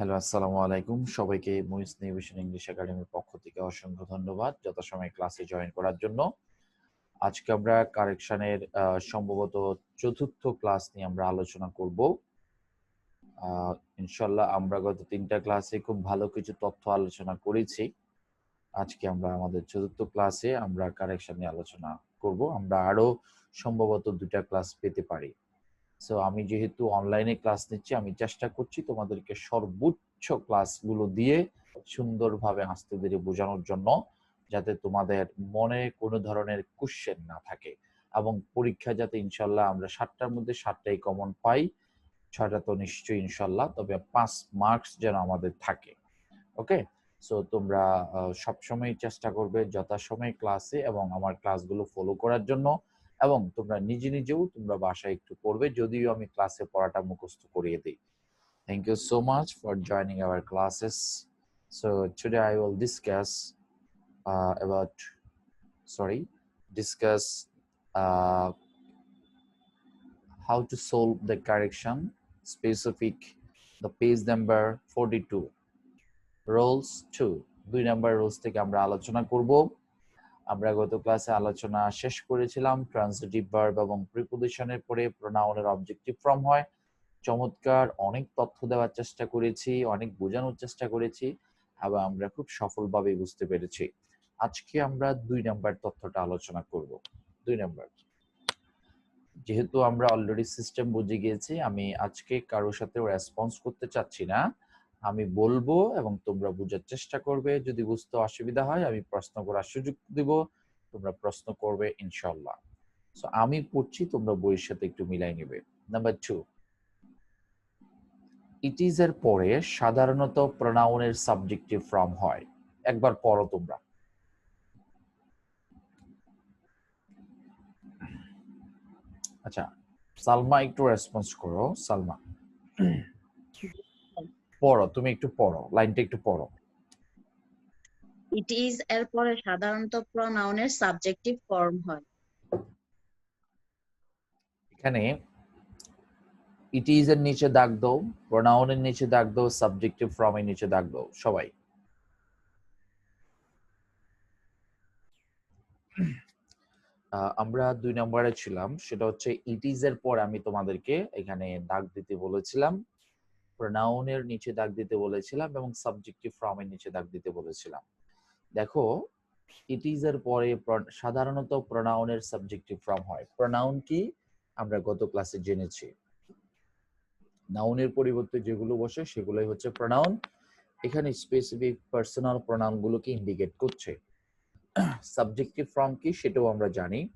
Hello, আসসালামু আলাইকুম। সবাইকে মুইস নিউভিশন ইংলিশ একাডেমির পক্ষ থেকে অসংখ্য ধন্যবাদ যথাসময়ে ক্লাসে জয়েন করার জন্য। আজকে আমরা কারেকশনের সম্ভবত চতুর্থ ক্লাস নিয়ে আমরা আলোচনা করব। ইনশাল্লাহ আমরা গত তিনটা ক্লাসে খুব ভালো কিছু তথ্য আলোচনা করেছি। আজকে আমরা আমাদের চতুর্থ ক্লাসে আমরা কারেকশন নিয়ে আলোচনা করব। আমরা আরও সম্ভবত দুটা ক্লাস পেতে পারি। সো আমি যেহেতু অনলাইনে ক্লাস নিচ্ছি, আমি চেষ্টা করছি তোমাদেরকে সর্বোচ্চ ক্লাসগুলো দিয়ে সুন্দরভাবে আস্তে ধীরে বোঝানোর জন্য, যাতে তোমাদের মনে কোনো ধরনের কোশ্চেন না থাকে। এবং পরীক্ষা যাতে ইনশাল্লাহ আমরা সাতটার মধ্যে সাতটাই কমন পাই, ছয়টা তো নিশ্চয়ই ইনশাল্লাহ, তবে পাঁচ মার্কস যেন আমাদের থাকে। ওকে সো তোমরা সবসময় চেষ্টা করবে যথাসময়ে ক্লাসে এবং আমার ক্লাসগুলো ফলো করার জন্য। এবং তোমরা নিজে নিজেও তোমরা বাসায় একটু পড়বে, যদিও আমি ক্লাসে পড়াটা মুখস্থ করিয়ে দিই। Thank you so much for joining our classes so today I will discuss about sorry discuss how to solve the correction specific, the page number 42 rules 2 দুই নাম্বার রুলস থেকে আমরা আলোচনা করব। আমরা গত ক্লাসে আলোচনা শেষ করেছিলাম ট্রান্সিটিভ ভার্ব এবং প্রিপোজিশনের পরে প্রোনাউনের অবজেক্টিভ ফর্ম হয়। চমৎকার, অনেক তথ্য দেওয়ার চেষ্টা করেছি, অনেক বোঝানোর চেষ্টা করেছি এবং আমরা খুব সফলভাবে বুঝতে পেরেছি। আজকে আমরা দুই নাম্বার তথ্যটা আলোচনা করব। দুই নাম্বার যেহেতু আমরা অলরেডি সিস্টেম বুঝে গিয়েছি, আমি আজকে কারোর সাথে রেসপন্স করতে চাচ্ছি না। আমি বলব এবং তোমরা বোঝার চেষ্টা করবে। যদি বুঝতে অসুবিধা হয়, আমি প্রশ্ন করার সুযোগ দিব। তোমরা প্রশ্ন করবে ইনশাল্লাহ সো আমি পড়ছি, তোমরা বইয়ের সাথে একটু মিলাই নেবে। নাম্বার টু ইট ইজ এর পরে সাধারণত প্রোনাউনের সাবজেক্টিভ ফর্ম হয়। একবার পড়ো তোমরা। আচ্ছা সালমা একটু রেসপন্স করো, সালমা। পড়ো তুমি একটু পড়ো লাইনটা একটু পড়ো। ইট ইজ এর পরে সাধারণত প্রনাউনের সাবজেক্টিভ ফর্ম হয়। এখানে ইট ইজ এর নিচে দাগ দাও প্রোনাউনের নিচে দাগ দাও সাবজেক্টিভ ফর্ম এর নিচে দাগ দাও সবাই। আমরা দুই নম্বরে ছিলাম সেটা হচ্ছে ইট ইজ এর পর আমি তোমাদেরকে এখানে দাগ দিতে বলেছিলাম। প্রোনাউনের নিচে দাগ দিতে বলেছিলাম এবং সাবজেক্টিভ ফর্মের নিচে দাগ দিতে বলেছিলাম। দেখো ইট ইজ এর পরে সাধারণত প্রোনাউনের সাবজেক্টিভ ফর্ম হয়। প্রোনাউন কি? আমরা গত ক্লাসে জেনেছি। নাউনের পরিবর্তে যেগুলো বসে, সেগুলোই হচ্ছে প্রোনাউন এখানে স্পেসিফিক পার্সোনাল প্রোনাউন গুলোকে ইন্ডিকেট করছে। সাবজেক্টিভ ফর্ম কি? সেটাও আমরা জানি।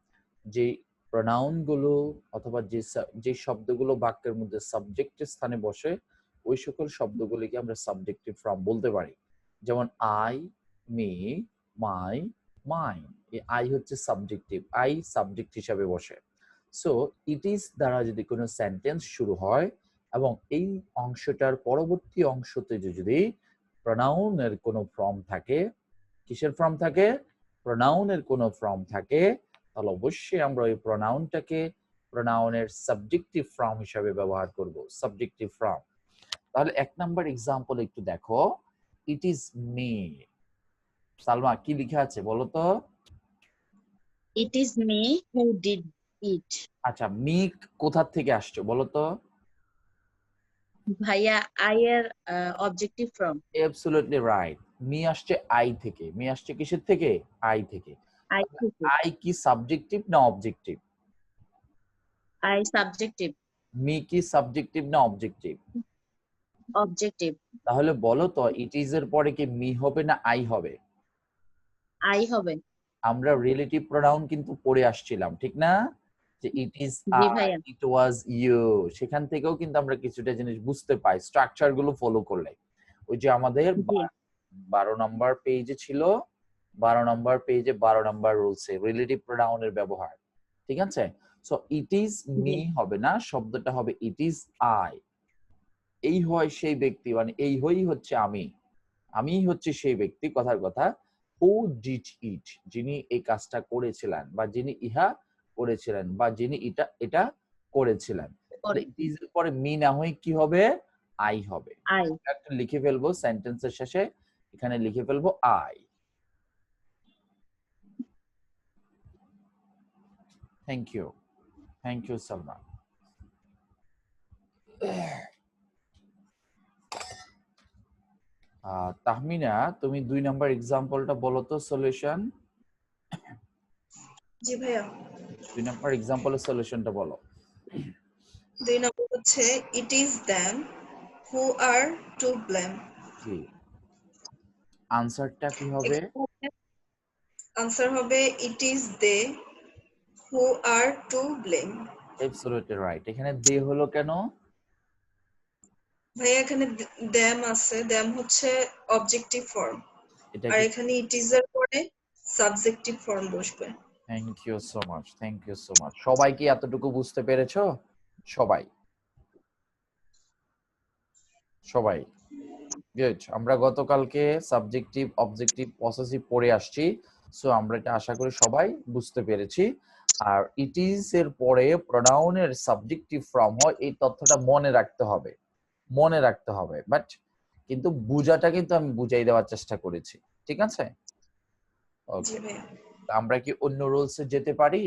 যে প্রোনাউনগুলো অথবা যে যে শব্দগুলো বাক্যের মধ্যে সাবজেক্টের স্থানে বসে ওই সকল শব্দগুলিকে আমরা সাবজেক্টিভ ফর্ম বলতে পারি। যেমন আই মি মাই মাইন এই আই হচ্ছে সাবজেক্টিভ আই সাবজেক্ট হিসাবে বসে। সো ইট ইজ দ্বারা যদি কোনো সেন্টেন্স শুরু হয় এবং এই অংশটার পরবর্তী অংশতে যদি প্রনাউনের কোনো ফর্ম থাকে, কিসের ফর্ম থাকে? প্রনাউনের কোনো ফর্ম থাকে, তাহলে অবশ্যই আমরা ওই প্রনাউনটাকে প্রনাউনের সাবজেক্টিভ ফর্ম হিসাবে ব্যবহার করব। সাবজেক্টিভ ফর্ম তাহলে এক নাম্বার এক্সাম্পল একটু দেখো। ইট ইজ মি সালমা কি লেখা আছে বলো তো? It is me who did it আচ্ছা মি কোথা থেকে আসছে বলো তো? ভাইয়া আই এর objective form absolutely right me আসছে আই থেকে। মি আসছে কিসের থেকে? আই থেকে। আই আই কি সাবজেক্টিভ না অবজেক্টিভ আই সাবজেক্টিভ মি কি সাবজেক্টিভ না অবজেক্টিভ অবজেক্টিভ তাহলে বলো তো ইট ইজ এর পরে কি মি হবে না আই হবে? আই হবে। আমরা রিলেটিভ প্রোনাউন কিন্তু পড়ে আসছিলাম ঠিক না? যে it is it was you সেখান থেকেও কিন্তু আমরা কিছুটা জিনিস বুঝতে পাই স্ট্রাকচারগুলো ফলো করলে। ওই যে আমাদের বারো নম্বর পেজে ছিল বারো নম্বর পেজে বারো নম্বর রুলসে রিলেটিভ প্রোনাউনের ব্যবহার ঠিক আছে? সো ইট ইজ মি হবে না শব্দটা হবে ইট ইজ আই এই হয় সেই ব্যক্তি মানে এই হই হচ্ছে আমি। আমি হচ্ছে সেই ব্যক্তি কথার কথা। হু ডিড ইট যিনি এই কাজটা করেছিলেন বা যিনি ইহা করেছিলেন বা যিনি এটা এটা করেছিলেন। পরে মি না হয়ে কি হবে? আই হবে। একটা লিখে ফেলব সেন্টেন্সের শেষে এখানে লিখে ফেলব I. Thank you thank you Salman Tahmina তুমি দুই নাম্বার এক্সাম্পলটা বলো তো সলিউশন জি ভাইয়া। দুই নাম্বার এক্সাম্পলের সলিউশনটা বলো। দুই নাম্বার হচ্ছে it is them who are to blame জি। আনসারটা কি হবে? আনসার হবে it is they who are to blame absolutely right এখানে দে হলো কেন? ভাইয়া এখানে দ্যাম আছে। দ্যাম হচ্ছে অবজেক্টিভ ফর্ম আর এখানে ইট ইজ এর পরে সাবজেক্টিভ ফর্ম বসবে। Thank you so much thank you so much সবাই কি এতটুকু বুঝতে পেরেছ? সবাই। সবাই। গুড আমরা গতকালকে সাবজেক্টিভ অবজেক্টিভ পসেসিভ পড়ে আসছি। সো আমরা এটা আশা করি সবাই বুঝতে পেরেছি। আর ইট ইজ এর পরে প্রোনাউনের সাবজেক্টিভ ফর্ম হয় এই তথ্যটা মনে রাখতে হবে। মনে রাখতে হবে। বাট কিন্তু বুঝাটা কিন্তু আমি বুঝাই দেওয়ার চেষ্টা করেছি। ঠিক আছে? ওকে আমরা কি অন্য রুলসে যেতে পারি?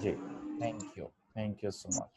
জি। Thank you thank you so much